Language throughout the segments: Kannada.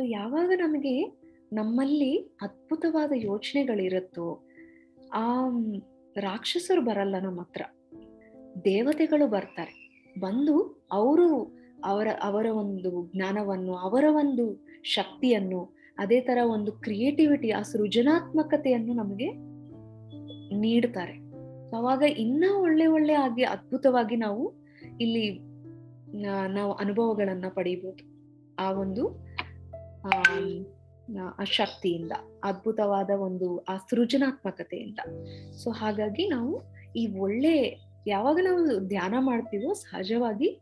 ಸೊ ಯಾವಾಗ ನಮಗೆ ನಮ್ಮಲ್ಲಿ ಅದ್ಭುತವಾದ ಯೋಚನೆಗಳಿರುತ್ತೋ ಆ ರಾಕ್ಷಸರು ಬರಲ್ಲ ನಮ್ಮ ಹತ್ರ. ದೇವತೆಗಳು ಬರ್ತಾರೆ. ಬಂದು ಅವರು ಅವರ ಅವರ ಒಂದು ಜ್ಞಾನವನ್ನು, ಅವರ ಒಂದು ಶಕ್ತಿಯನ್ನು, ಅದೇ ತರ ಒಂದು ಕ್ರಿಯೇಟಿವಿಟಿ, ಆ ಸೃಜನಾತ್ಮಕತೆಯನ್ನು ನಮಗೆ ನೀಡ್ತಾರೆ. ಅವಾಗ ಇನ್ನ ಒಳ್ಳೆ ಒಳ್ಳೆ ಆಗಿ ಅದ್ಭುತವಾಗಿ ನಾವು ಇಲ್ಲಿ ನಾವು ಅನುಭವಗಳನ್ನ ಪಡೀಬಹುದು ಆ ಒಂದು ಆ- ಶಕ್ತಿಯಿಂದ ಅದ್ಭುತವಾದ ಒಂದು, ಆ ಸೃಜನಾತ್ಮಕತೆಯಿಂದ. ಸೊ ಹಾಗಾಗಿ ನಾವು ಈ ಒಳ್ಳೆ, ಯಾವಾಗ ನಾವು ಧ್ಯಾನ ಮಾಡ್ತೀವೋ ಸಹಜವಾಗಿ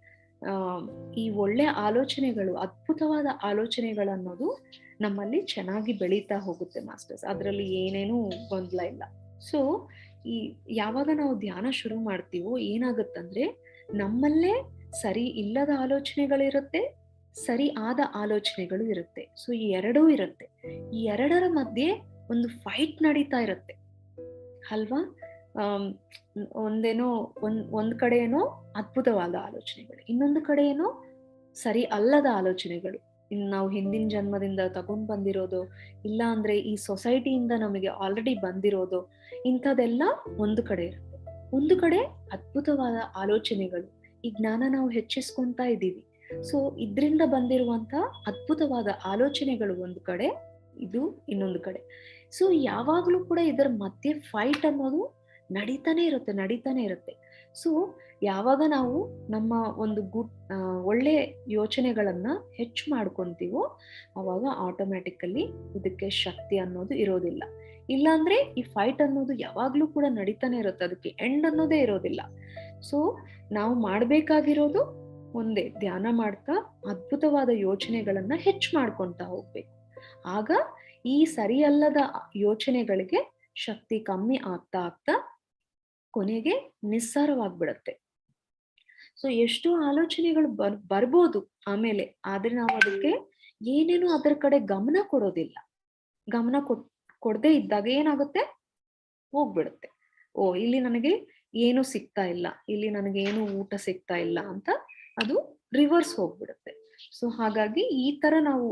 ಈ ಒಳ್ಳೆ ಆಲೋಚನೆಗಳು, ಅದ್ಭುತವಾದ ಆಲೋಚನೆಗಳನ್ನೋದು ನಮ್ಮಲ್ಲಿ ಚೆನ್ನಾಗಿ ಬೆಳೀತಾ ಹೋಗುತ್ತೆ ಮಾಸ್ಟರ್ಸ್. ಅದರಲ್ಲಿ ಏನೇನೂ ಗೊಂದಲ ಇಲ್ಲ. ಸೊ ಈ, ಯಾವಾಗ ನಾವು ಧ್ಯಾನ ಶುರು ಮಾಡ್ತೀವೋ ಏನಾಗುತ್ತಂದ್ರೆ, ನಮ್ಮಲ್ಲೇ ಸರಿ ಇಲ್ಲದ ಆಲೋಚನೆಗಳಿರುತ್ತೆ ಸರಿ ಆದ ಆಲೋಚನೆಗಳು ಇರುತ್ತೆ. ಸೊ ಈ ಎರಡೂ ಇರುತ್ತೆ. ಈ ಎರಡರ ಮಧ್ಯೆ ಒಂದು ಫೈಟ್ ನಡೀತಾ ಇರುತ್ತೆ. ಅಲ್ವಾ? ಒಂದೇನೋ ಒಂದ್ ಒಂದ್ ಕಡೆ ಏನೋ ಅದ್ಭುತವಾದ ಆಲೋಚನೆಗಳು, ಇನ್ನೊಂದು ಕಡೆ ಏನೋ ಸರಿ ಅಲ್ಲದ ಆಲೋಚನೆಗಳು. ಇನ್ ನಾವು ಹಿಂದಿನ ಜನ್ಮದಿಂದ ತಗೊಂಡ್ ಬಂದಿರೋದು, ಇಲ್ಲ ಅಂದ್ರೆ ಈ ಸೊಸೈಟಿಯಿಂದ ನಮಗೆ ಆಲ್ರೆಡಿ ಬಂದಿರೋದು, ಇಂಥದೆಲ್ಲ ಒಂದು ಕಡೆ ಇರುತ್ತೆ. ಒಂದು ಕಡೆ ಅದ್ಭುತವಾದ ಆಲೋಚನೆಗಳು. ಈ ಜ್ಞಾನ ನಾವು ಹೆಚ್ಚಿಸ್ಕೊಂತಾ ಇದ್ದೀವಿ. ಸೊ ಇದ್ರಿಂದ ಬಂದಿರುವಂತ ಅದ್ಭುತವಾದ ಆಲೋಚನೆಗಳು ಒಂದು ಕಡೆ, ಇದು ಇನ್ನೊಂದು ಕಡೆ. ಸೊ ಯಾವಾಗಲೂ ಕೂಡ ಇದರ ಮಧ್ಯೆ ಫೈಟ್ ಅನ್ನೋದು ನಡೀತಾನೆ ಇರುತ್ತೆ ನಡೀತಾನೆ ಇರುತ್ತೆ. ಸೊ ಯಾವಾಗ ನಾವು ನಮ್ಮ ಒಂದು ಗುಡ್ ಒಳ್ಳೆ ಯೋಚನೆಗಳನ್ನ ಹೆಚ್ಚು ಮಾಡ್ಕೊಂತೀವೋ, ಅವಾಗ ಆಟೋಮ್ಯಾಟಿಕಲಿ ಇದಕ್ಕೆ ಶಕ್ತಿ ಅನ್ನೋದು ಇರೋದಿಲ್ಲ. ಇಲ್ಲಾಂದ್ರೆ ಈ ಫೈಟ್ ಅನ್ನೋದು ಯಾವಾಗ್ಲೂ ಕೂಡ ನಡೀತಾನೆ ಇರುತ್ತೆ, ಅದಕ್ಕೆ ಎಂಡ್ ಅನ್ನೋದೇ ಇರೋದಿಲ್ಲ. ಸೊ ನಾವು ಮಾಡ್ಬೇಕಾಗಿರೋದು ಒಂದೇ ಧ್ಯಾನ ಮಾಡ್ತಾ ಅದ್ಭುತವಾದ ಯೋಚನೆಗಳನ್ನ ಹೆಚ್ಚು ಮಾಡ್ಕೊಂತ ಹೋಗ್ಬೇಕು. ಆಗ ಈ ಸರಿಯಲ್ಲದ ಯೋಚನೆಗಳಿಗೆ ಶಕ್ತಿ ಕಮ್ಮಿ ಆಗ್ತಾ ಆಗ್ತಾ ಕೊನೆಗೆ ನಿಸ್ಸಾರವಾಗ್ಬಿಡತ್ತೆ. ಸೊ ಎಷ್ಟೋ ಆಲೋಚನೆಗಳು ಬರ್, ಬರ್ಬೋದು ಆಮೇಲೆ, ಆದ್ರೆ ನಾವು ಅದಕ್ಕೆ ಏನೇನು ಅದರ ಕಡೆ ಗಮನ ಕೊಡೋದಿಲ್ಲ. ಗಮನ ಕೊಟ್, ಕೊಡದೆ ಇದ್ದಾಗ ಏನಾಗುತ್ತೆ? ಹೋಗ್ಬಿಡುತ್ತೆ. ಓ, ಇಲ್ಲಿ ನನಗೆ ಏನು ಸಿಗ್ತಾ ಇಲ್ಲ, ಇಲ್ಲಿ ನನಗೆ ಏನು ಊಟ ಸಿಗ್ತಾ ಇಲ್ಲ ಅಂತ ಅದು ರಿವರ್ಸ್ ಹೋಗ್ಬಿಡುತ್ತೆ. ಸೊ ಹಾಗಾಗಿ ಈ ತರ ನಾವು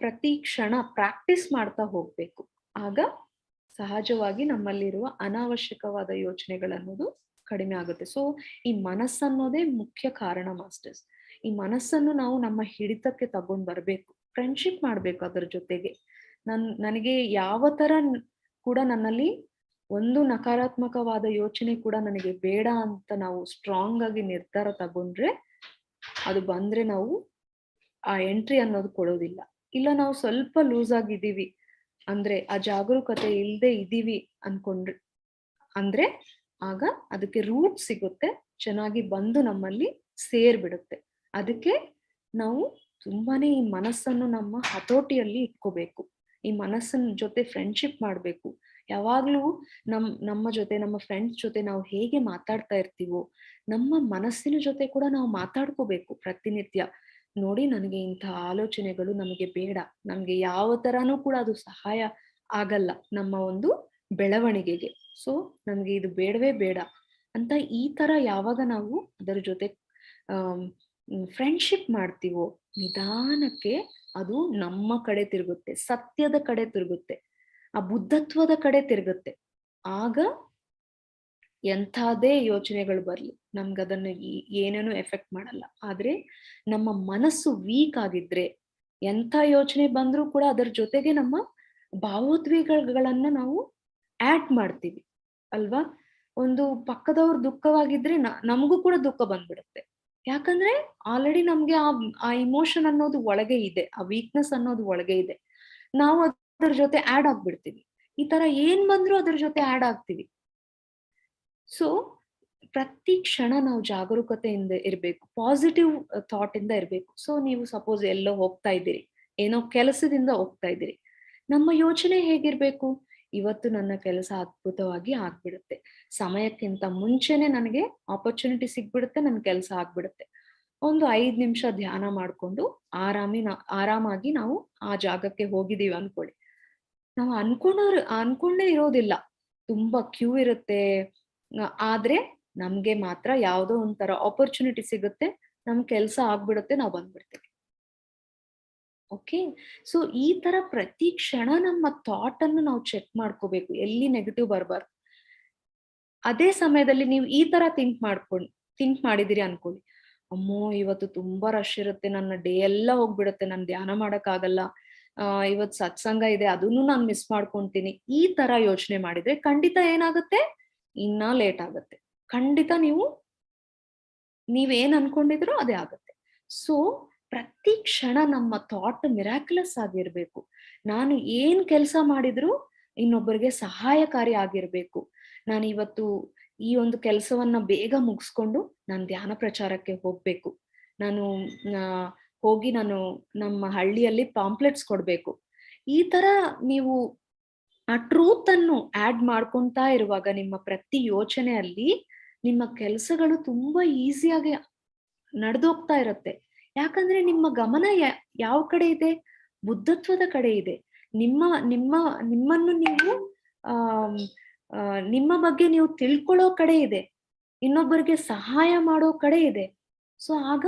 ಪ್ರತಿ ಕ್ಷಣ ಪ್ರಾಕ್ಟೀಸ್ ಮಾಡ್ತಾ ಹೋಗ್ಬೇಕು. ಆಗ ಸಹಜವಾಗಿ ನಮ್ಮಲ್ಲಿರುವ ಅನಾವಶ್ಯಕವಾದ ಯೋಚನೆಗಳನ್ನೋದು ಕಡಿಮೆ ಆಗುತ್ತೆ. ಸೊ ಈ ಮನಸ್ಸನ್ನೋದೇ ಮುಖ್ಯ ಕಾರಣ ಮಾಸ್ಟರ್ಸ್ ಈ ಮನಸ್ಸನ್ನು ನಾವು ನಮ್ಮ ಹಿಡಿತಕ್ಕೆ ತಗೊಂಡ್ ಬರ್ಬೇಕು. ಫ್ರೆಂಡ್ಶಿಪ್ ಮಾಡ್ಬೇಕು ಅದ್ರ ಜೊತೆಗೆ. ನನ್, ನನಗೆ ಯಾವ ತರ ಕೂಡ ನನ್ನಲ್ಲಿ ಒಂದು ನಕಾರಾತ್ಮಕವಾದ ಯೋಚನೆ ಕೂಡ ನನಗೆ ಬೇಡ ಅಂತ ನಾವು ಸ್ಟ್ರಾಂಗ್ ಆಗಿ ನಿರ್ಧಾರ ತಗೊಂಡ್ರೆ ಅದು ಬಂದ್ರೆ ನಾವು ಆ ಎಂಟ್ರಿ ಅನ್ನೋದು ಕೊಡೋದಿಲ್ಲ. ಇಲ್ಲ, ನಾವು ಸ್ವಲ್ಪ ಲೂಸ್ ಆಗಿದ್ದೀವಿ ಅಂದ್ರೆ ಆ ಜಾಗರೂಕತೆ ಇಲ್ಲದೆ ಇದೀವಿ ಅನ್ಕೊಂಡ್ರೆ, ಅಂದ್ರೆ ಆಗ ಅದಕ್ಕೆ ರೂಟ್ ಸಿಗುತ್ತೆ, ಚೆನ್ನಾಗಿ ಬಂದು ನಮ್ಮಲ್ಲಿ ಸೇರ್ಬಿಡುತ್ತೆ. ಅದಕ್ಕೆ ನಾವು ತುಂಬಾನೇ ಈ ಮನಸ್ಸನ್ನು ನಮ್ಮ ಹತೋಟಿಯಲ್ಲಿ ಇಟ್ಕೋಬೇಕು. ಈ ಮನಸ್ಸನ್ನ ಜೊತೆ ಫ್ರೆಂಡ್ಶಿಪ್ ಮಾಡ್ಬೇಕು. ಯಾವಾಗ್ಲೂ ನಮ್, ನಮ್ಮ ಜೊತೆ, ನಮ್ಮ ಫ್ರೆಂಡ್ಸ್ ಜೊತೆ ನಾವು ಹೇಗೆ ಮಾತಾಡ್ತಾ ಇರ್ತೀವೋ, ನಮ್ಮ ಮನಸ್ಸಿನ ಜೊತೆ ಕೂಡ ನಾವು ಮಾತಾಡ್ಕೋಬೇಕು ಪ್ರತಿನಿತ್ಯ. ನೋಡಿ ನನಗೆ ಇಂತಹ ಆಲೋಚನೆಗಳು ನಮಗೆ ಬೇಡ. ನಮ್ಗೆ ಯಾವ ತರಾನೂ ಕೂಡ ಅದು ಸಹಾಯ ಆಗಲ್ಲ ನಮ್ಮ ಒಂದು ಬೆಳವಣಿಗೆಗೆ. ಸೊ ನಮ್ಗೆ ಇದು ಬೇಡವೇ ಬೇಡ ಅಂತ ಈ ತರ ಯಾವಾಗ ನಾವು ಅದರ ಜೊತೆ ಫ್ರೆಂಡ್ಶಿಪ್ ಮಾಡ್ತೀವೋ, ನಿಧಾನಕ್ಕೆ ಅದು ನಮ್ಮ ಕಡೆ ತಿರುಗುತ್ತೆ, ಸತ್ಯದ ಕಡೆ ತಿರುಗುತ್ತೆ. ಆ ಬುದ್ಧತ್ವದ ಕಡೆ ತಿರುಗುತ್ತೆ. ಆಗ ಎಂಥದೇ ಯೋಚನೆಗಳು ಬರ್ಲಿ. ನಮ್ಗದನ್ನು ಏನೇನು ಎಫೆಕ್ಟ್ ಮಾಡಲ್ಲ. ಆದ್ರೆ ನಮ್ಮ ಮನಸ್ಸು ವೀಕ್ ಆಗಿದ್ರೆ ಎಂಥ ಯೋಚನೆ ಬಂದ್ರೂ ಕೂಡ ಅದರ ಜೊತೆಗೆ ನಮ್ಮ ಭಾವೋದ್ವೇಗಗಳನ್ನ ನಾವು ಆಡ್ ಮಾಡ್ತೀವಿ. ಅಲ್ವಾ? ಒಂದು ಪಕ್ಕದವ್ರು ದುಃಖವಾಗಿದ್ರೆ ನಮಗೂ ಕೂಡ ದುಃಖ ಬಂದ್ಬಿಡುತ್ತೆ. ಯಾಕಂದ್ರೆ ಆಲ್ರೆಡಿ ನಮ್ಗೆ ಆ ಆ ಇಮೋಷನ್ ಅನ್ನೋದು ಒಳಗೆ ಇದೆ. ಆ ವೀಕ್ನೆಸ್ ಅನ್ನೋದು ಒಳಗೆ ಇದೆ. ನಾವು ಅದ್ರ ಜೊತೆ ಆಡ್ ಆಗ್ಬಿಡ್ತೀವಿ. ಈ ತರ ಏನ್ ಬಂದ್ರೂ ಅದ್ರ ಜೊತೆ ಆಡ್ ಆಗ್ತೀವಿ. ಸೊ ಪ್ರತಿ ಕ್ಷಣ ನಾವು ಜಾಗರೂಕತೆಯಿಂದ ಇರಬೇಕು ಪಾಸಿಟಿವ್ ಥಾಟ್ ಇಂದ ಇರಬೇಕು. ಸೊ ನೀವು ಸಪೋಸ್ ಎಲ್ಲೋ ಹೋಗ್ತಾ ಇದ್ದೀರಿ, ಏನೋ ಕೆಲಸದಿಂದ ಹೋಗ್ತಾ ಇದ್ದೀರಿ. ನಮ್ಮ ಯೋಚನೆ ಹೇಗಿರ್ಬೇಕು? ಇವತ್ತು ನನ್ನ ಕೆಲಸ ಅದ್ಭುತವಾಗಿ ಆಗ್ಬಿಡುತ್ತೆ. ಸಮಯಕ್ಕಿಂತ ಮುಂಚೆನೆ ನನಗೆ ಆಪರ್ಚುನಿಟಿ ಸಿಗ್ಬಿಡುತ್ತೆ, ನನ್ನ ಕೆಲಸ ಆಗ್ಬಿಡುತ್ತೆ. ಒಂದು ಐದ್ ನಿಮಿಷ ಧ್ಯಾನ ಮಾಡ್ಕೊಂಡು ಆರಾಮಿ ಆರಾಮಾಗಿ ನಾವು ಆ ಜಾಗಕ್ಕೆ ಹೋಗಿದೀವಿ ಅನ್ಕೊಳ್ಳಿ ನಾವು ಅನ್ಕೊಂಡವ್ರು, ಅನ್ಕೊಂಡೇ ಇರೋದಿಲ್ಲ. ತುಂಬಾ ಕ್ಯೂ ಇರುತ್ತೆ. ಆದ್ರೆ ನಮ್ಗೆ ಮಾತ್ರ ಯಾವ್ದೋ ಒಂಥರ ಆಪರ್ಚುನಿಟಿ ಸಿಗುತ್ತೆ. ನಮ್ ಕೆಲ್ಸ ಆಗ್ಬಿಡುತ್ತೆ, ನಾವು ಬಂದ್ಬಿಡ್ತೀವಿ. ಓಕೆ? ಸೊ, ಈ ತರ ಪ್ರತಿ ಕ್ಷಣ ನಮ್ಮ ಥಾಟ್ ಅನ್ನು ನಾವು ಚೆಕ್ ಮಾಡ್ಕೋಬೇಕು. ಎಲ್ಲಿ ನೆಗೆಟಿವ್ ಬರಬಾರ್ದು. ಅದೇ ಸಮಯದಲ್ಲಿ ನೀವು ಈ ತರ ಥಿಂಕ್ ಮಾಡ್ಕೊಂಡು ಥಿಂಕ್ ಮಾಡಿದಿರಿ ಅನ್ಕೊಳ್ಳಿ. ಅಮ್ಮೋ, ಇವತ್ತು ತುಂಬಾ ರಶ್ ಇರುತ್ತೆ. ನನ್ನ ಡೇ ಎಲ್ಲ ಹೋಗ್ಬಿಡುತ್ತೆ. ನಾನು ಧ್ಯಾನ ಮಾಡಕ್ ಆಗಲ್ಲ ಆ, ಇವತ್ ಸತ್ಸಂಗ ಇದೆ, ಅದನ್ನು ನಾನು ಮಿಸ್ ಮಾಡ್ಕೊಂತೀನಿ, ಈ ತರ ಯೋಚನೆ ಮಾಡಿದ್ರೆ ಖಂಡಿತ ಏನಾಗುತ್ತೆ? ಇನ್ನ ಲೇಟ್ ಆಗುತ್ತೆ. ಖಂಡಿತ ನೀವು, ನೀವೇನ್ ಅನ್ಕೊಂಡಿದ್ರೋ ಅದೇ ಆಗುತ್ತೆ. ಸೊ ಪ್ರತಿ ಕ್ಷಣ ನಮ್ಮ ಥಾಟ್ ಮಿರಾಕ್ಯುಲಸ್ ಆಗಿರ್ಬೇಕು. ನಾನು ಏನ್ ಕೆಲಸ ಮಾಡಿದ್ರು ಇನ್ನೊಬ್ಬರಿಗೆ ಸಹಾಯಕಾರಿ ಆಗಿರ್ಬೇಕು. ನಾನು ಇವತ್ತು ಈ ಒಂದು ಕೆಲಸವನ್ನ ಬೇಗ ಮುಗಿಸ್ಕೊಂಡು ನಾನು ಧ್ಯಾನ ಪ್ರಚಾರಕ್ಕೆ ಹೋಗ್ಬೇಕು. ನಾನು ಹೋಗಿ ನಾನು ನಮ್ಮ ಹಳ್ಳಿಯಲ್ಲಿ ಪಾಂಪ್ಲೆಟ್ಸ್ ಕೊಡ್ಬೇಕು. ಈ ತರ ನೀವು ಆ ಟ್ರೂತ್ ಅನ್ನು ಆಡ್ ಮಾಡ್ಕೊಂತಾ ಇರುವಾಗ ನಿಮ್ಮ ಪ್ರತಿ ಯೋಚನೆಯಲ್ಲಿ ನಿಮ್ಮ ಕೆಲಸಗಳು ತುಂಬಾ ಈಸಿಯಾಗಿ ನಡೆದೋಗ್ತಾ ಇರುತ್ತೆ. ಯಾಕಂದ್ರೆ ನಿಮ್ಮ ಗಮನ ಯಾವ ಕಡೆ ಇದೆ? ಬುದ್ಧತ್ವದ ಕಡೆ ಇದೆ. ನಿಮ್ಮ ನಿಮ್ಮ ನಿಮ್ಮನ್ನು ನೀವು ಆ, ನಿಮ್ಮ ಬಗ್ಗೆ ನೀವು ತಿಳ್ಕೊಳ್ಳೋ ಕಡೆ ಇದೆ. ಇನ್ನೊಬ್ಬರಿಗೆ ಸಹಾಯ ಮಾಡೋ ಕಡೆ ಇದೆ. ಸೊ ಆಗ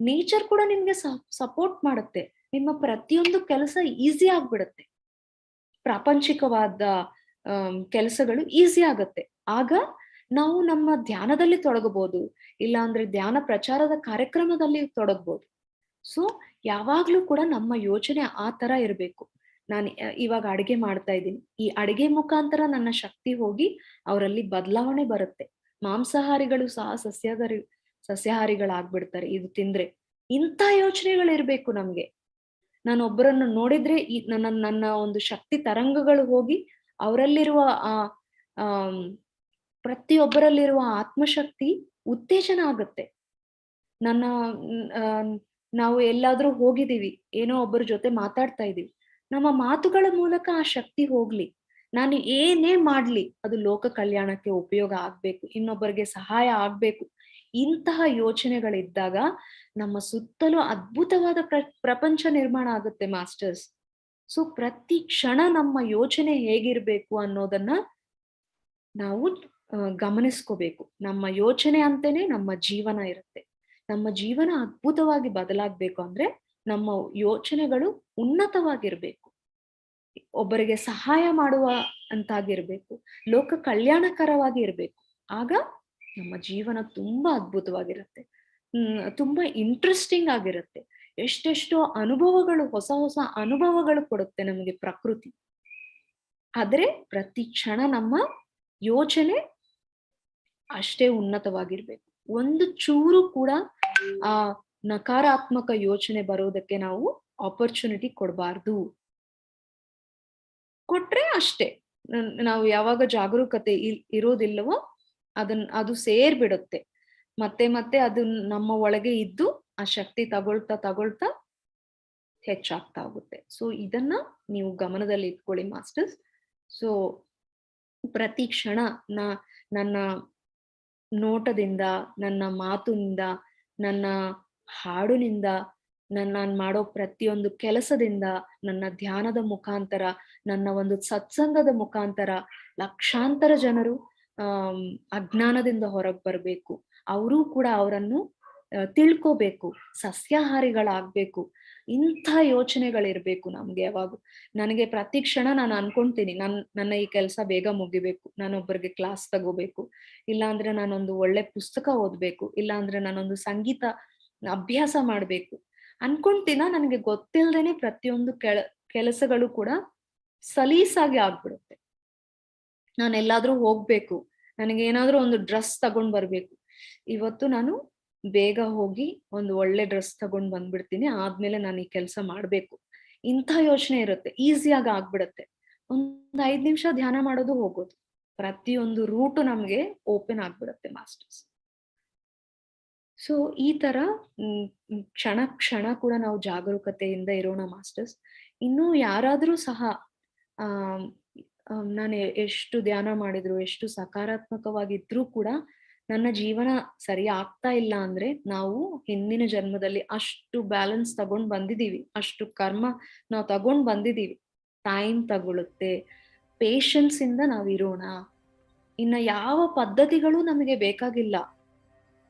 ನೇಚರ್ ಕೂಡ ನಿಮ್ಗೆ ಸಪೋರ್ಟ್ ಮಾಡುತ್ತೆ. ನಿಮ್ಮ ಪ್ರತಿಯೊಂದು ಕೆಲಸ ಈಸಿ ಆಗ್ಬಿಡುತ್ತೆ. ಪ್ರಾಪಂಚಿಕವಾದ ಕೆಲಸಗಳು ಈಸಿ ಆಗತ್ತೆ. ಆಗ ನಾವು ನಮ್ಮ ಧ್ಯಾನದಲ್ಲಿ ತೊಡಗಬಹುದು. ಇಲ್ಲ ಅಂದ್ರೆ ಧ್ಯಾನ ಪ್ರಚಾರದ ಕಾರ್ಯಕ್ರಮದಲ್ಲಿ ತೊಡಗಬಹುದು ಸೊ ಯಾವಾಗ್ಲೂ ಕೂಡ ನಮ್ಮ ಯೋಚನೆ ಆ ತರ ಇರಬೇಕು. ನಾನು, ಇವಾಗ ಅಡಿಗೆ ಮಾಡ್ತಾ ಇದ್ದೀನಿ. ಈ ಅಡಿಗೆ ಮುಖಾಂತರ ನನ್ನ ಶಕ್ತಿ ಹೋಗಿ ಅವರಲ್ಲಿ ಬದಲಾವಣೆ ಬರುತ್ತೆ. ಮಾಂಸಾಹಾರಿಗಳು ಸಹ ಸಸ್ಯಾಹಾರಿ ಸಸ್ಯಾಹಾರಿಗಳಾಗ್ಬಿಡ್ತಾರೆ, ಇದು ತಿಂದ್ರೆ. ಇಂಥ ಯೋಚನೆಗಳಿರ್ಬೇಕು ನಮ್ಗೆ. ನಾನು ಒಬ್ಬರನ್ನು ನೋಡಿದ್ರೆ ಈ ನನ್ನ ನನ್ನ ಒಂದು ಶಕ್ತಿ ತರಂಗಗಳು ಹೋಗಿ ಅವರಲ್ಲಿರುವ ಆ ಪ್ರತಿಯೊಬ್ಬರಲ್ಲಿರುವ ಆತ್ಮಶಕ್ತಿ ಉತ್ತೇಜನ ಆಗುತ್ತೆ. ನನ್ನ ನಾವು ಎಲ್ಲಾದ್ರೂ ಹೋಗಿದೀವಿ ಏನೋ ಒಬ್ಬರ ಜೊತೆ ಮಾತಾಡ್ತಾ ಇದೀವಿ ನಮ್ಮ ಮಾತುಗಳ ಮೂಲಕ ಆ ಶಕ್ತಿ ಹೋಗ್ಲಿ. ನಾನು ಏನೇ ಮಾಡ್ಲಿ, ಅದು ಲೋಕ ಕಲ್ಯಾಣಕ್ಕೆ ಉಪಯೋಗ ಆಗ್ಬೇಕು, ಇನ್ನೊಬ್ಬರಿಗೆ ಸಹಾಯ ಆಗ್ಬೇಕು. ಇಂತಹ ಯೋಚನೆಗಳಿದ್ದಾಗ ನಮ್ಮ ಸುತ್ತಲೂ ಅದ್ಭುತವಾದ ಪ್ರ, ಪ್ರಪಂಚ ನಿರ್ಮಾಣ ಆಗುತ್ತೆ ಮಾಸ್ಟರ್ಸ್. ಸೊ, ಪ್ರತಿ ಕ್ಷಣ ನಮ್ಮ ಯೋಚನೆ ಹೇಗಿರ್ಬೇಕು ಅನ್ನೋದನ್ನ ನಾವು ಗಮನಿಸ್ಕೋಬೇಕು. ನಮ್ಮ ಯೋಚನೆ ಅಂತೇನೆ ನಮ್ಮ ಜೀವನ ಇರುತ್ತೆ. ನಮ್ಮ ಜೀವನ ಅದ್ಭುತವಾಗಿ ಬದಲಾಗ್ಬೇಕು ಅಂದ್ರೆ ನಮ್ಮ ಯೋಚನೆಗಳು ಉನ್ನತವಾಗಿರ್ಬೇಕು. ಒಬ್ಬರಿಗೆ ಸಹಾಯ ಮಾಡುವ ಅಂತಾಗಿರ್ಬೇಕು. ಲೋಕ ಕಲ್ಯಾಣಕರವಾಗಿ ಇರ್ಬೇಕು ಆಗ ನಮ್ಮ ಜೀವನ ತುಂಬಾ ಅದ್ಭುತವಾಗಿರುತ್ತೆ. ಹ್ಮ್, ತುಂಬಾ ಇಂಟ್ರೆಸ್ಟಿಂಗ್ ಆಗಿರುತ್ತೆ. ಎಷ್ಟೆಷ್ಟೋ ಅನುಭವಗಳು, ಹೊಸ ಹೊಸ ಅನುಭವಗಳು ಕೊಡುತ್ತೆ ನಮಗೆ ಪ್ರಕೃತಿ. ಆದ್ರೆ ಪ್ರತಿ ಕ್ಷಣ ನಮ್ಮ ಯೋಚನೆ ಅಷ್ಟೇ ಉನ್ನತವಾಗಿರ್ಬೇಕು. ಒಂದು ಚೂರು ಕೂಡ, ಆ, ನಕಾರಾತ್ಮಕ ಯೋಚನೆ ಬರೋದಕ್ಕೆ ನಾವು ಆಪರ್ಚುನಿಟಿ ಕೊಡಬಾರ್ದು. ಕೊಟ್ರೆ ಅಷ್ಟೇ. ನಾವು ಯಾವಾಗ ಜಾಗರೂಕತೆ ಇರೋದಿಲ್ಲವೋ ಅದನ್, ಅದು ಸೇರ್ಬಿಡುತ್ತೆ. ಮತ್ತೆ ಮತ್ತೆ ಅದು ನಮ್ಮ ಒಳಗೆ ಇದ್ದು ಆ ಶಕ್ತಿ ತಗೊಳ್ತಾ ತಗೊಳ್ತಾ ಹೆಚ್ಚಾಗ್ತಾ ಹೋಗುತ್ತೆ ಸೊ ಇದನ್ನ ನೀವು ಗಮನದಲ್ಲಿ ಇಟ್ಕೊಳ್ಳಿ ಮಾಸ್ಟರ್ಸ್. ಸೊ ಪ್ರತಿ ಕ್ಷಣ ನಾ, ನನ್ನ ನೋಟದಿಂದ, ನನ್ನ ಮಾತಿನಿಂದ, ನನ್ನ ಹಾಡಿನಿಂದ ನನ್ನ ನಾನು ಮಾಡೋ ಪ್ರತಿಯೊಂದು ಕೆಲಸದಿಂದ, ನನ್ನ ಧ್ಯಾನದ ಮುಖಾಂತರ, ನನ್ನ ಒಂದು ಸತ್ಸಂಗದ ಮುಖಾಂತರ ಲಕ್ಷಾಂತರ ಜನರು ಅಜ್ಞಾನದಿಂದ ಹೊರಗೆ ಬರಬೇಕು. ಅವರೂ ಕೂಡ ಅವರನ್ನು ತಿಳ್ಕೋಬೇಕು. ಸಸ್ಯಾಹಾರಿಗಳಾಗ್ಬೇಕು. ಇಂಥ ಯೋಚನೆಗಳಿರ್ಬೇಕು ನಮ್ಗೆ ಯಾವಾಗ. ನನಗೆ ಪ್ರತಿ ಕ್ಷಣ ನಾನು ಅನ್ಕೊಂತೀನಿ, ನನ್, ನನ್ನ ಈ ಕೆಲಸ ಬೇಗ ಮುಗಿಬೇಕು. ನಾನೊಬ್ಬರಿಗೆ ಕ್ಲಾಸ್ ತಗೋಬೇಕು. ಇಲ್ಲಾಂದ್ರೆ ನಾನೊಂದು ಒಳ್ಳೆ ಪುಸ್ತಕ ಓದ್ಬೇಕು. ಇಲ್ಲಾಂದ್ರೆ ನಾನೊಂದು ಸಂಗೀತ ಅಭ್ಯಾಸ ಮಾಡ್ಬೇಕು. ಅನ್ಕೊಂತೀನ ನನಗೆ ಗೊತ್ತಿಲ್ದೇನೆ ಪ್ರತಿಯೊಂದು ಕೆಲ ಕೆಲಸಗಳು ಕೂಡ ಸಲೀಸಾಗಿ ಆಗ್ಬಿಡುತ್ತೆ. ನಾನು ಎಲ್ಲಾದ್ರೂ ಹೋಗ್ಬೇಕು. ನನಗೆ ಏನಾದ್ರೂ ಒಂದು ಡ್ರೆಸ್ ತಗೊಂಡ್ ಬರ್ಬೇಕು. ಇವತ್ತು ನಾನು ಬೇಗ ಹೋಗಿ ಒಂದು ಒಳ್ಳೆ ಡ್ರೆಸ್ ತಗೊಂಡ್ ಬಂದ್ಬಿಡ್ತೀನಿ. ಆದ್ಮೇಲೆ ನಾನು ಈ ಕೆಲಸ ಮಾಡ್ಬೇಕು. ಇಂಥ ಯೋಚನೆ ಇರುತ್ತೆ. ಈಸಿಯಾಗಿ ಆಗ್ಬಿಡತ್ತೆ. ಒಂದ್ ಐದ್ ನಿಮಿಷ ಧ್ಯಾನ ಮಾಡೋದು ಹೋಗೋದು. ಪ್ರತಿಯೊಂದು ರೂಟು ನಮ್ಗೆ ಓಪನ್ ಆಗ್ಬಿಡತ್ತೆ ಮಾಸ್ಟರ್ಸ್. ಸೊ ಈ ತರ ಕ್ಷಣ ಕ್ಷಣ ಕೂಡ ನಾವು ಜಾಗರೂಕತೆಯಿಂದ ಇರೋಣ ಮಾಸ್ಟರ್ಸ್. ಇನ್ನು ಯಾರಾದ್ರೂ ಸಹ ಆಮ್, ನಾನು ಎಷ್ಟು ಧ್ಯಾನ ಮಾಡಿದ್ರು, ಎಷ್ಟು ಸಕಾರಾತ್ಮಕವಾಗಿದ್ರೂ ಕೂಡ ನನ್ನ ಜೀವನ ಸರಿ ಆಗ್ತಾ ಇಲ್ಲ ಅಂದ್ರೆ ನಾವು ಹಿಂದಿನ ಜನ್ಮದಲ್ಲಿ ಅಷ್ಟು ಬ್ಯಾಲೆನ್ಸ್ ತಗೊಂಡ್ ಬಂದಿದೀವಿ ಅಷ್ಟು ಕರ್ಮ ನಾವು ತಗೊಂಡ್ ಬಂದಿದೀವಿ ಟೈಮ್ ತಗೊಳುತ್ತೆ ಪೇಶನ್ಸ್ ಇಂದ ನಾವು ಇರೋಣ. ಇನ್ನ ಯಾವ ಪದ್ಧತಿಗಳು ನಮಗೆ ಬೇಕಾಗಿಲ್ಲ.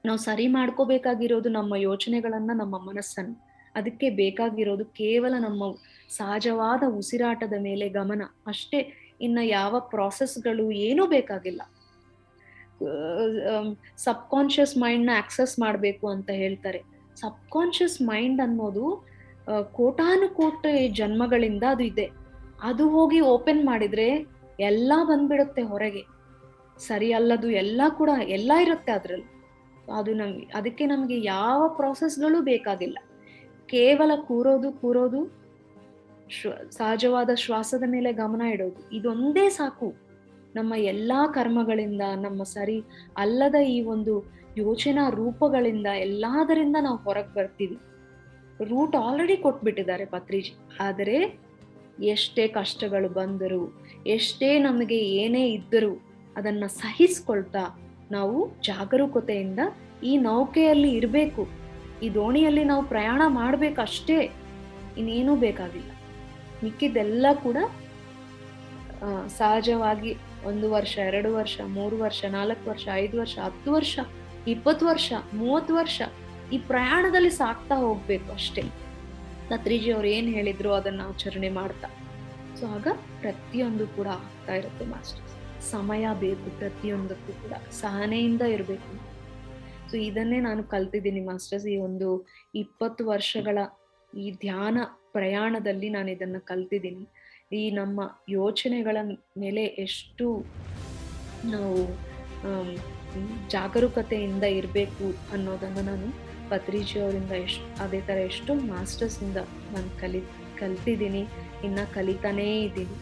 ನಾವು ಸರಿ ಮಾಡ್ಕೋಬೇಕಾಗಿರೋದು ನಮ್ಮ ಯೋಚನೆಗಳನ್ನ ನಮ್ಮ ಮನಸ್ಸನ್ನು. ಅದಕ್ಕೆ ಬೇಕಾಗಿರೋದು ಕೇವಲ ನಮ್ಮ ಸಹಜವಾದ ಉಸಿರಾಟದ ಮೇಲೆ ಗಮನ. ಅಷ್ಟೇ ಇನ್ನ ಯಾವ ಪ್ರಾಸೆಸ್ಗಳು ಏನೂ ಬೇಕಾಗಿಲ್ಲ. ಸಬ್ ಕಾನ್ಶಿಯಸ್ ಮೈಂಡ್ನ ಆಕ್ಸೆಸ್ ಮಾಡಬೇಕು ಅಂತ ಹೇಳ್ತಾರೆ. ಸಬ್ ಕಾನ್ಶಿಯಸ್ ಮೈಂಡ್ ಅನ್ನೋದು ಕೋಟಾನುಕೋಟಿ ಜನ್ಮಗಳಿಂದ ಅದು ಇದೆ. ಅದು ಹೋಗಿ ಓಪನ್ ಮಾಡಿದ್ರೆ ಎಲ್ಲ ಬಂದ್ಬಿಡುತ್ತೆ ಹೊರಗೆ. ಸರಿ ಅಲ್ಲದು ಎಲ್ಲ ಕೂಡ, ಎಲ್ಲ ಇರುತ್ತೆ ಅದ್ರಲ್ಲಿ. ಅದು ನಮ್ಗೆ ಅದಕ್ಕೆ ನಮಗೆ ಯಾವ ಪ್ರಾಸೆಸ್ಗಳು ಬೇಕಾಗಿಲ್ಲ. ಕೇವಲ ಕೂರೋದು ಕೂರೋದು ಸಹಜವಾದ ಶ್ವಾಸದ ಮೇಲೆ ಗಮನ ಇಡೋದು. ಇದೊಂದೇ ಸಾಕು. ನಮ್ಮ ಎಲ್ಲಾ ಕರ್ಮಗಳಿಂದ, ನಮ್ಮ ಸರಿ ಅಲ್ಲದ ಈ ಒಂದು ಯೋಚನಾ ರೂಪಗಳಿಂದ ಎಲ್ಲಾದರಿಂದ ನಾವು ಹೊರಗೆ ಬರ್ತೀವಿ. ರೂಟ್ ಆಲ್ರೆಡಿ ಕೊಟ್ಬಿಟ್ಟಿದ್ದಾರೆ ಪತ್ರಿಜಿ. ಆದರೆ ಎಷ್ಟೇ ಕಷ್ಟಗಳು ಬಂದರೂ, ಎಷ್ಟೇ ನಮಗೆ ಏನೇ ಇದ್ದರೂ ಅದನ್ನ ಸಹಿಸ್ಕೊಳ್ತಾ ನಾವು ಜಾಗರೂಕತೆಯಿಂದ ಈ ನೌಕೆಯಲ್ಲಿ ಇರಬೇಕು. ಈ ದೋಣಿಯಲ್ಲಿ ನಾವು ಪ್ರಯಾಣ ಮಾಡಬೇಕಷ್ಟೇ. ಇನ್ನೇನೂ ಬೇಕಾಗಿಲ್ಲ. ಮಿಕ್ಕಿದ್ದೆಲ್ಲ ಕೂಡ ಸಹಜವಾಗಿ ಒಂದು ವರ್ಷ, ಎರಡು ವರ್ಷ, ಮೂರು ವರ್ಷ, ನಾಲ್ಕು ವರ್ಷ, ಐದು ವರ್ಷ, ಹತ್ತು ವರ್ಷ, ಇಪ್ಪತ್ತು ವರ್ಷ, ಮೂವತ್ತು ವರ್ಷ ಈ ಪ್ರಯಾಣದಲ್ಲಿ ಸಾಕ್ತಾ ಹೋಗ್ಬೇಕು ಅಷ್ಟೇ. ಪತ್ರಿಜಿ ಅವ್ರು ಏನ್ ಹೇಳಿದ್ರು ಅದನ್ನ ಆಚರಣೆ ಮಾಡ್ತಾ. ಸೊ, ಆಗ ಪ್ರತಿಯೊಂದು ಕೂಡ ಆಗ್ತಾ ಇರುತ್ತೆ ಮಾಸ್ಟರ್ಸ್ ಸಮಯ ಬೇಕು ಪ್ರತಿಯೊಂದಕ್ಕೂ ಕೂಡ. ಸಹನೆಯಿಂದ ಇರಬೇಕು. ಸೊ, ಇದನ್ನೇ ನಾನು ಕಲ್ತಿದ್ದೀನಿ ಮಾಸ್ಟರ್ಸ್ ಈ ಒಂದು ಇಪ್ಪತ್ತು ವರ್ಷಗಳ ಈ ಧ್ಯಾನ ಪ್ರಯಾಣದಲ್ಲಿ ನಾನು ಇದನ್ನ ಕಲ್ತಿದ್ದೀನಿ. ಈ ನಮ್ಮ ಯೋಚನೆಗಳ ಮೇಲೆ ಎಷ್ಟು ನಾವು ಜಾಗರೂಕತೆಯಿಂದ ಇರಬೇಕು ಅನ್ನೋದನ್ನು ನಾನು ಪತ್ರಿಜಿ ಅವರಿಂದ ಎಷ್ಟು, ಅದೇ ಥರ ಎಷ್ಟು ಮಾಸ್ಟರ್ಸಿಂದ ನಾನು ಕಲಿ, ಕಲ್ತಿದ್ದೀನಿ, ಇನ್ನು ಕಲಿತಾನೇ ಇದ್ದೀನಿ.